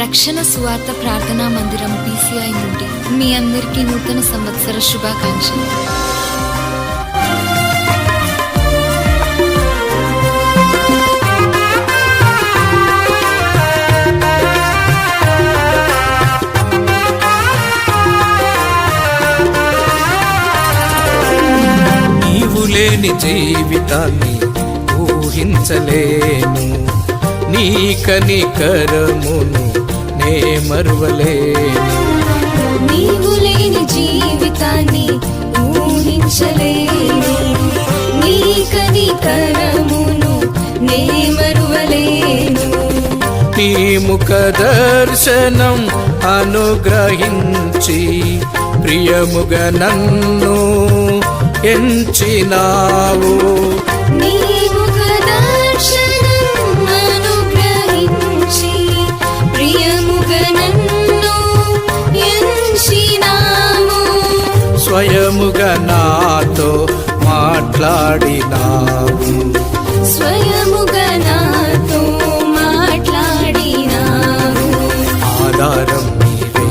రక్షణ సువార్త ప్రార్థనా మందిరం పీసీఐ నుండి మీ అందరికీ నూతన సంవత్సర శుభాకాంక్షలు. నీవు లేని జీవితాన్ని ఊహించలేను. నీ కనికరమును నే మరువలేను. నీవు లేని జీవితాన్ని ఊహించలేను. నీ కనికరమును నే మరువలేను. నీ ముఖ దర్శనం అనుగ్రహించి ప్రియముగా నన్ను ఎంచినావు. నీ నాతో మాట్లాడినావు. స్వయముగా నాతో మాట్లాడినావు. ఆధారం నీవే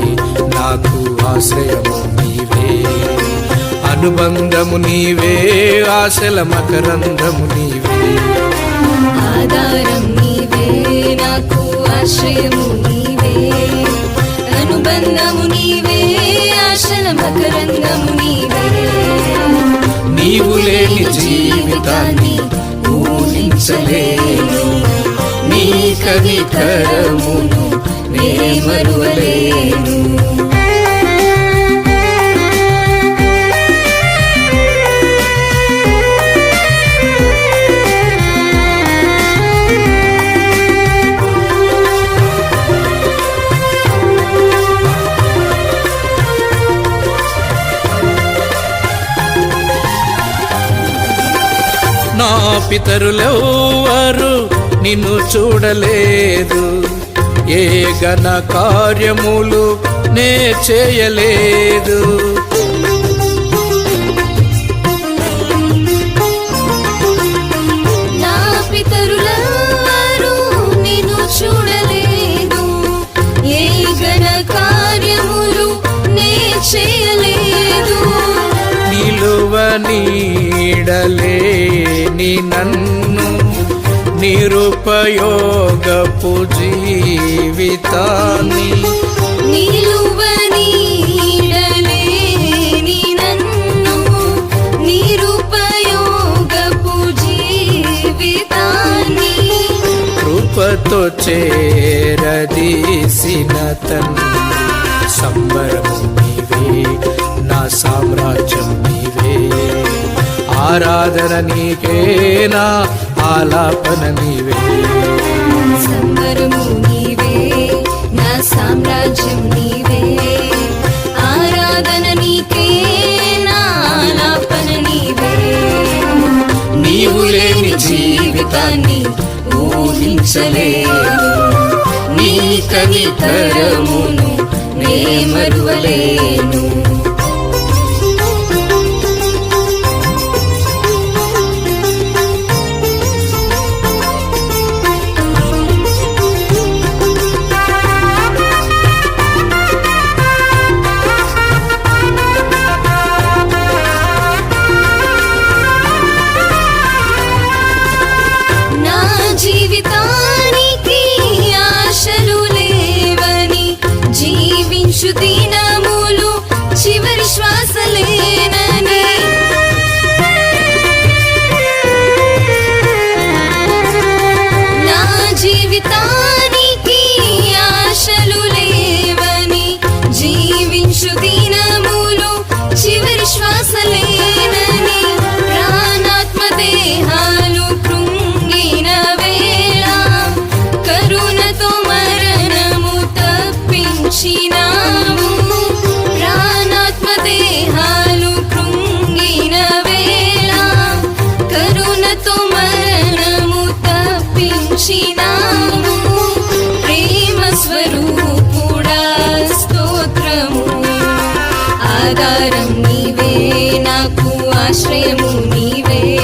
నాకు ఆశ్రయము నీవే. అనుబంధము నీవే ఆశల మకరంధము నీవే. ఆధారం నీవే నాకు ఆశ్రయము నీవే. అనుబంధము నీవే ఆశల మకరందము నీవే నీవు లేని జీవితాన్ని ఊహించలేను. నీ కనికరమును నే మరువలేను. పితరులెవ్వరు నిన్ను చూడలేదు. ఏ ఘన కార్యములు నే చేయలేదు. నన్ను నిరుపయోగపు జీవితాన్ని నిలువ నీడలేని నన్ను నిరుపయోగపు జీవితాన్ని కృపతో చేరదీసిన సంబరము నీవే నా సామ్రాజ్యం ఆరాధన నీకేనా? ఆలాపన నీవే. సంబరము నీవే నా సామ్రాజ్యం నీవే. ఆరాధన నీకే నా ఆలాపన నీవే. నీవు లేని జీవితాన్ని ఊహించలేను నీ కనికరమును నే మరువలేను. the ఆశ్రయము నీవే.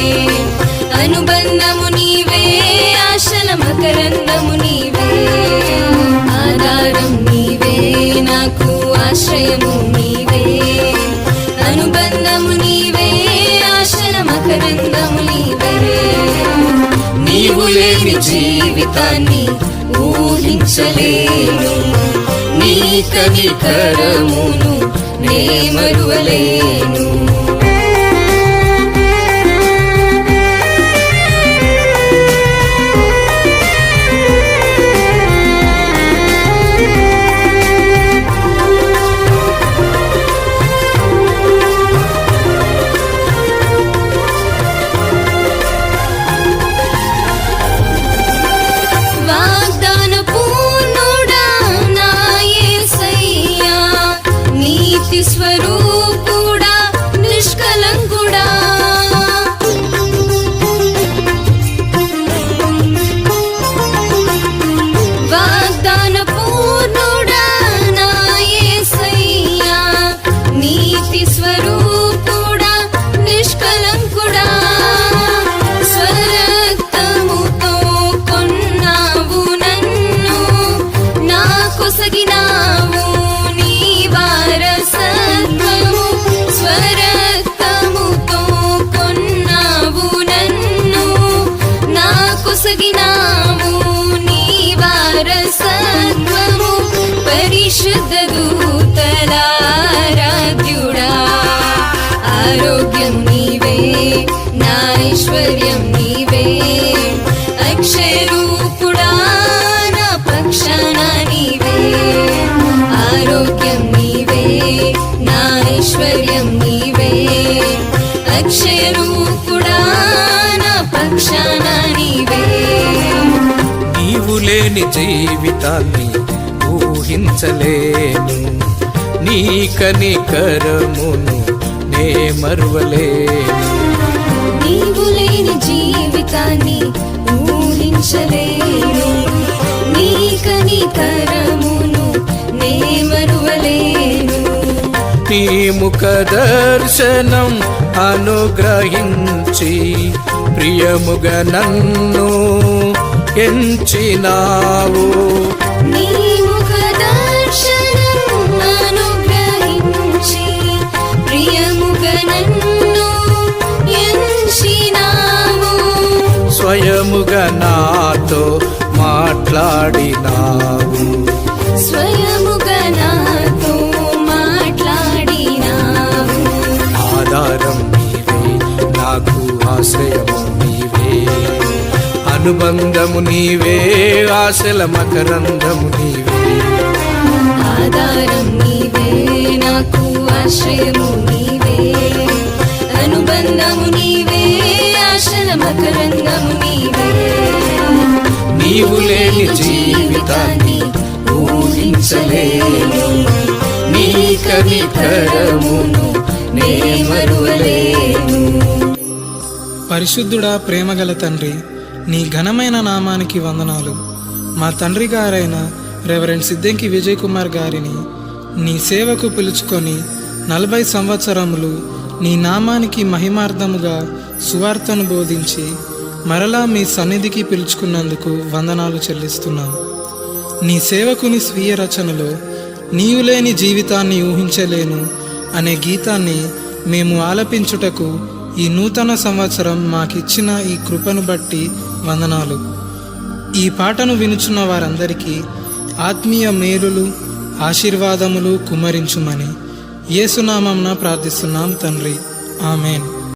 అనుబంధము నీవే. ఆశల మకరందము నీవే. ఆధారం నీవే. నాకు ఆశ్రయము నీవే. అనుబంధము నీవే. ఆశల మకరందము నీవే. నీవు లేని జీవితాన్ని ఊహించలేను. నీ కనికరమును నే మరువలేను. పరిశుద్ధ దూతలారాధ్యుడా ఆరోగ్యం నీవే నా ఐశ్వర్యం నీవే అక్షరూపుడా నా పక్షాన నీవే ఆరోగ్యం నీవే నా ఐశ్వర్యం నీవే అక్షరూపుడా నా పక్షాన నీవే నీవు లేని జీవితాన్ని ఊహించలేను నీ కనికరమును నే మరువలేను. నీవు లేని జీవితాన్ని ఊహించలేను. నీ కనికరమును నే మరువలేను. నీ ముఖ దర్శనం అనుగ్రహించి ప్రియముగా నన్ను ఎంచినావు. నీ స్వయముగా నాతో మాట్లాడినావు. స్వయముగా నాతో మాట్లాడినావు. ఆధారం నీవే నాకు ఆశ్రయము నీవే. అనుబంధము నీవే ఆశల మకరందము నీవే. ఆధారం నీవే నాకు ఆశ్రయము నీవే. అనుబంధము నీవే ఆశల మకరందము నీవే. నీవు లేని జీవితాన్ని ఊహించలేను నీ కనికరమును నే మరువలేను పరిశుద్ధుడా ప్రేమగల తండ్రి నీ ఘనమైన నామానికి వందనాలు. మా తండ్రి గారైన రెవరెండ్ సిద్దంకి విజయ్ కుమార్ గారిని నీ సేవకు పిలుచుకొని నలభై సంవత్సరములు నీ నామానికి మహిమార్థముగా సువార్తను బోధించి మరలా మీ సన్నిధికి పిలుచుకున్నందుకు వందనాలు చెల్లిస్తున్నాం నీ సేవకుని స్వీయ రచనలో నీవు లేని జీవితాన్ని ఊహించలేను అనే గీతాన్ని మేము ఆలపించుటకు ఈ నూతన సంవత్సరం మాకిచ్చిన ఈ కృపను బట్టి వందనాలు. ఈ పాటను వినుచున్న వారందరికీ ఆత్మీయ మేలులు ఆశీర్వాదములు కుమరించుమని యేసునామంన ప్రార్థిస్తున్నాం తండ్రి. ఆమెన్.